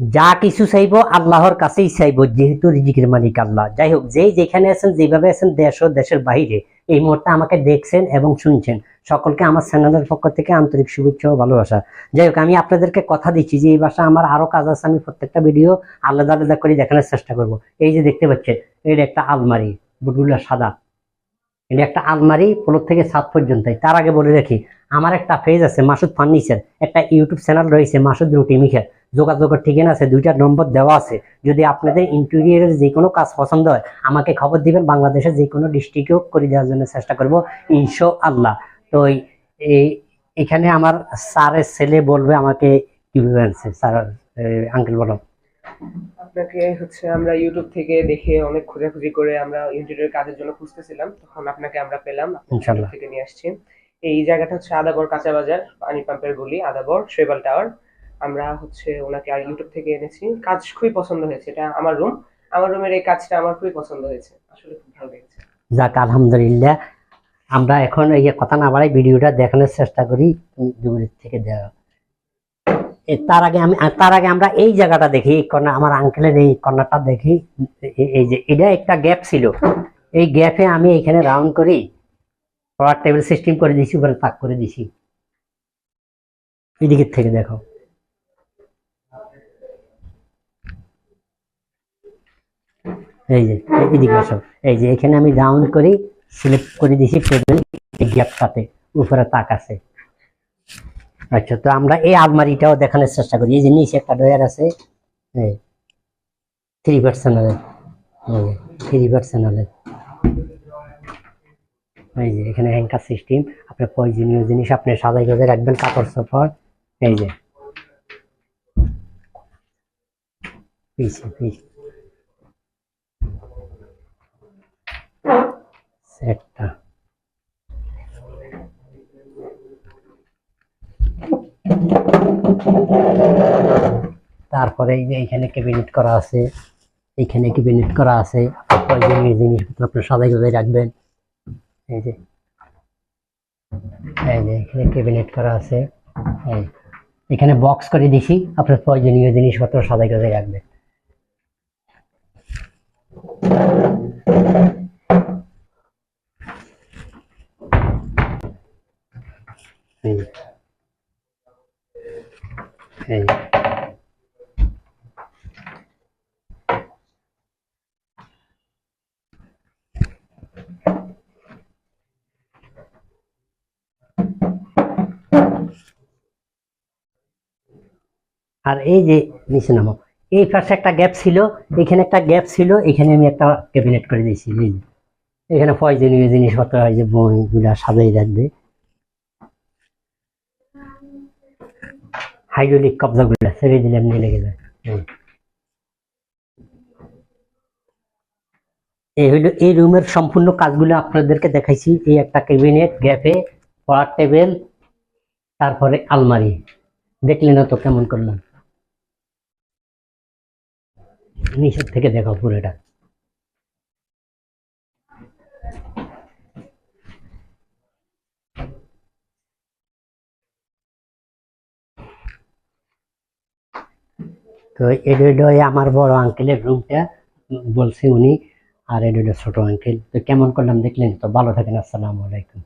যা কিছু চাইব আল্লাহর কাছেই চাইব, যেহেতু রিজিকের মালিক আল্লাহ। যাই হোক যেই যেখানে আছেন, যেভাবে আছেন, দেশ ও দেশের বাইরে, এই মুহূর্তে আমাকে দেখছেন এবং শুনছেন। সকলকে আমার চ্যানেলের পক্ষ থেকে আন্তরিক শুভেচ্ছা ও ভালোবাসা। যাই হোক আমি আপনাদেরকে কথা দিচ্ছি যে, এই ভাষা আমার আরও কাজ আছে, আমি প্রত্যেকটা ভিডিও আলাদা আলাদা করে দেখানোর চেষ্টা করব। এই যে দেখতে পাচ্ছেন এটা একটা আলমারি, বুটগুলো সাদা। এটা একটা আলমারি ফ্লোর থেকে ছাদ পর্যন্ত। তার আগে বলে রাখি, আমার একটা পেজ আছে মাসুদ ফার্নিচার, একটা ইউটিউব চ্যানেল রয়েছে মাসুদ রুটি মিখা যোগাযোগের ঠিকানা আছে দুইটা নম্বর দেওয়া আছে। যদি আপনাদের ইন্টেরিয়ারের যে কোনো কাজ পছন্দ হয় আমাকে খবর দিবেন বাংলাদেশের যে কোনো ডিস্ট্রিক্টেও করে দেওয়ার জন্য চেষ্টা করব ইনশো আল্লাহ তো এই- এখানে আমার স্যারের ছেলে বলবে আমাকে কীভাবে আনছে স্যার আঙ্কেল বলো। আপনাকে হচ্ছে আমরা ইউটিউব থেকে দেখে অনেক খোঁজাখুঁজি করে আমরা ইন্টেরিয়র কাজের জন্য খুঁজতেছিলাম তখন আপনাকে আমরা পেলাম। ইউটিউব থেকে নিয়ে আসছি। এই জায়গাটা হচ্ছে আদাবর কাঁচা বাজার পানি পাম্পের গলি আদাবর শৈবাল টাওয়ার। আমরা হচ্ছে ওনাকে আর ইউটিউব থেকে এনেছি। কাজ খুবই পছন্দ হয়েছে। এটা আমার রুম আমার রুমের এই কাজটা আমার খুবই পছন্দ হয়েছে। আসলে খুব ভালো লেগেছে। যাক, আলহামদুলিল্লাহ। আমরা এখন এই কথা না বাড়াই ভিডিওটা দেখানোর চেষ্টা করি তুমি থেকে দেওয়া। তার আগে আমি তার আগে আমরা এই জায়গাটা দেখি কর্নার আমার আঙ্কেলের এই কর্নারটা দেখি। এই যে, এটা একটা গ্যাপ ছিল। এই গ্যাপে আমি এখানে রাউন্ড করি। টেবিল সিস্টেম করে দিছি উপরে তাক করে দিছি এদিকের থেকে দেখো। এই যে এদিকে আসো। এই যে, এখানে আমি রাউন্ড করি স্লিপ করে দিছি টেবিল এই গ্যাপটাতে উপরে তাক আছে। আচ্ছা তো আমরা এই আলমারিটাও দেখানোর চেষ্টা করি। এই যে নিচে একটা ডয়ার আছে, এই থ্রি পার্সেন্টের থ্রি পার্সেন্টের এই যে, এখানে হ্যাঙ্কার সিস্টেম আপনার প্রয়োজনীয় জিনিস আপনি সাজাই করে রাখবেন, কাপড় সাপড় এই যে। পিছে পিছে সেটটা। তারপরে এই যে এইখানে ক্যাবিনেট করা আছে, এখানে ক্যাবিনেট করা আছে। প্রয়োজনীয় জিনিসপত্র আপনার সবাই ভাবে রাখবেন। এই যে এই যে এখানে ক্যাবিনেট করা আছে। এই, এখানে বক্স করে দিছি, আপনার প্রয়োজনীয় জিনিসপত্র সবাই ভাবে রাখবেন এই যে। এই। আর এই যে নিচে নামো, এই পাশে একটা গ্যাপ ছিল, এখানে একটা গ্যাপ ছিল, এখানে আমি একটা ক্যাবিনেট করে দিয়েছি এখানে প্রয়োজনীয় জিনিসপত্র হয় যে বইগুলা সাজাই রাখবে। হাইড্রোলিক কবজাগুলো ছেড়ে দিলে এমনি লেগে যায়। এই। হইল এই রুমের সম্পূর্ণ কাজগুলো আপনাদেরকে দেখাইছি। এই একটা ক্যাবিনেট গ্যাপে পড়ার টেবিল তারপরে আলমারি। দেখলেন তো কেমন করলাম। নিচের থেকে দেখো পুরোটা। তো এডোডো আমার বড় আঙ্কেলের রুমটা বলছে উনি, আর এটা ছোট আঙ্কেল তো কেমন করলাম দেখলেন তো? ভালো থাকেন, আসসালামু আলাইকুম।